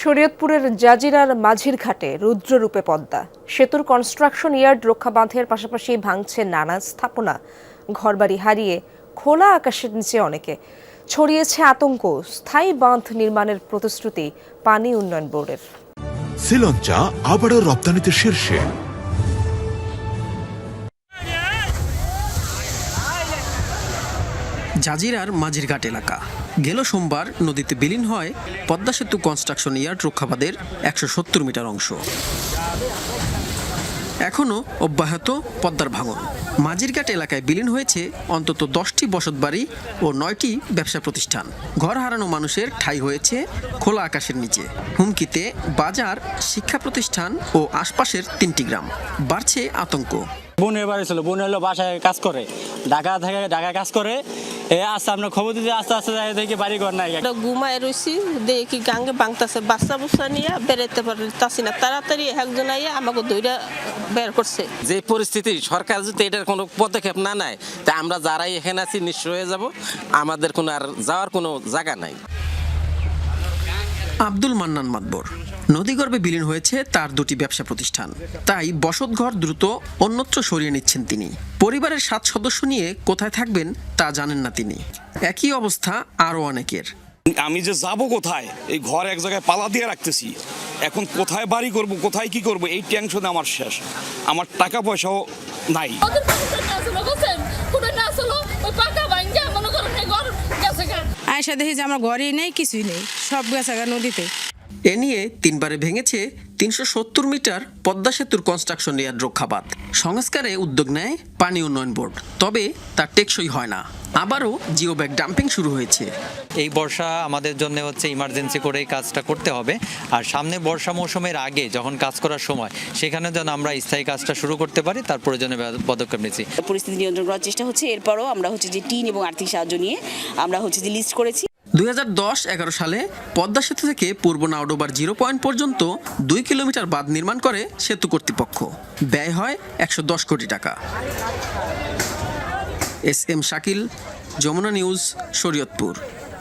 শরীয়তপুরের জাজিরার মাঝির ঘাটে রুদ্ররূপে পদ্মা। সেতুর কনস্ট্রাকশন ইয়ার্ড রক্ষা বাঁধের পাশাপাশি ভাঙছে নানা স্থাপনা। ঘরবাড়ি হারিয়ে খোলা আকাশের নিচে অনেকে। ছড়িয়েছে আতঙ্ক। স্থায়ী বাঁধ নির্মাণের প্রতিশ্রুতি পানি উন্নয়ন বোর্ডের। শ্রীলঞ্চা আবারও রপ্তানিতে শীর্ষে। জাজিরার মাঝিরঘাট এলাকা। গেল সোমবার নদীতে বিলীন হয় পদ্মা সেতু কনস্ট্রাকশন ইয়ার্ড রক্ষাবাদের একশো সত্তর মিটার অংশ। এখনও অব্যাহত পদ্মার ভাঙন। মাঝিরঘাট এলাকায় বিলীন হয়েছে অন্তত দশটি বসতবাড়ি ও নয়টি ব্যবসা প্রতিষ্ঠান। ঘর হারানো মানুষের ঠাঁই হয়েছে খোলা আকাশের নিচে। হুমকিতে বাজার শিক্ষা প্রতিষ্ঠান ও আশপাশের তিনটি গ্রাম। বাড়ছে আতঙ্ক। বোনের বাড়ি ছিল, বোন হলো বাসায় কাজ করে। ঢাকা থেকে ঢাকায় কাজ করে এ আস্তে আপনার খবর দিতে আস্তে আস্তে যাই দেখি বাড়ি ঘর নাই। একটা ঘুমায় রয়েছি দেখি গাঙ্গে বাংতাছে বাচ্চা বুচ্চা নিয়ে বেরোতে পারতাছি না তাড়াতাড়ি একজন আইয়া আমাকে দইরা বের করছে। যে পরিস্থিতি সরকার যদি এটার কোনো পদক্ষেপ না নেয় তা আমরা যারাই এখানে আছি নিঃস্ব হয়ে যাব আমাদের কোনো আর যাওয়ার কোনো জায়গা নাই। আব্দুল মান্নান মাতবর। নদীগর্ভে বিলীন হয়েছে তার দুটি ব্যবসা প্রতিষ্ঠান। তাই বসতঘর দ্রুত অন্যত্র সরিয়ে নিচ্ছেন তিনি। পরিবারের সাত সদস্য নিয়ে কোথায় থাকবেন তা জানেন না তিনি। একই অবস্থা আরও অনেকের। আমি যে যাব কোথায়? এই ঘর এক জায়গায় পালা দিয়ে রাখতেছি। এখন কোথায় বাড়ি করব কোথায় কি করব এই টেনশনে আমার শেষ। আমার টাকা পয়সাও নাই। মনে আয়সা দেখি যে আমার ঘরেই নেই কিছুই নেই। সব গেছে নদীতে। এ নিয়ে তিনবারে ভেঙেছে তিনশো সত্তর মিটার পদ্মা সেতুর কনস্ট্রাকশন ইয়ার্ড রক্ষাবাদ সংস্কারে উদ্যোগ নেয় পানি উন্নয়ন বোর্ড। তবে তার টেকসই হয় না। আবারও জিও ব্যাগ ডাম্পিং শুরু হয়েছে। এই বর্ষা আমাদের জন্য হচ্ছে ইমার্জেন্সি করে এই কাজটা করতে হবে। আর সামনে বর্ষা মৌসুমের আগে যখন কাজ করার সময় সেখানে যেন আমরা স্থায়ী কাজটা শুরু করতে পারি তার প্রয়োজনে পদক্ষেপ নিচ্ছি পরিস্থিতি নিয়ন্ত্রণ করার চেষ্টা হচ্ছে। এরপরও আমরা হচ্ছে যে টিন এবং আর্থিক সাহায্য নিয়ে আমরা হচ্ছে যে লিস্ট করেছি। দুই এগারো সালে পদ্মা সেতু থেকে পূর্ব নাওডোবার জিরো পয়েন্ট পর্যন্ত দুই কিলোমিটার বাঁধ নির্মাণ করে সেতু কর্তৃপক্ষ। ব্যয় হয় একশো দশ কোটি টাকা। S M Shakil, Jamuna news, Shariatpur.